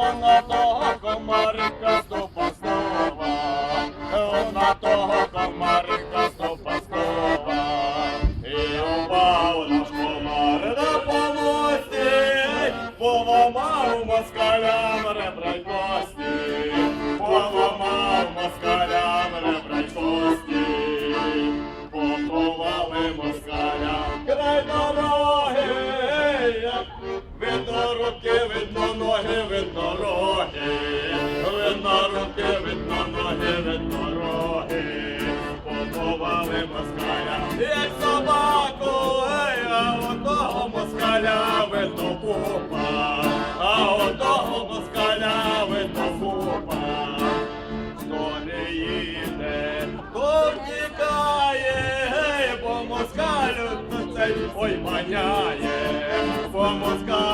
того комарика стопа снова, на того комарика стопа снова. І упав наш комар на помості, поламав москалям ребра й кості, поламав москалям ребра й кості, поховали москалям край дороги, видно руки, видно москаля, як собаку, а отого москаля видно пупа, а отого москаля видно пупа. Хто не їде, то втікає, бо москалю цей ой маняє, бо москалю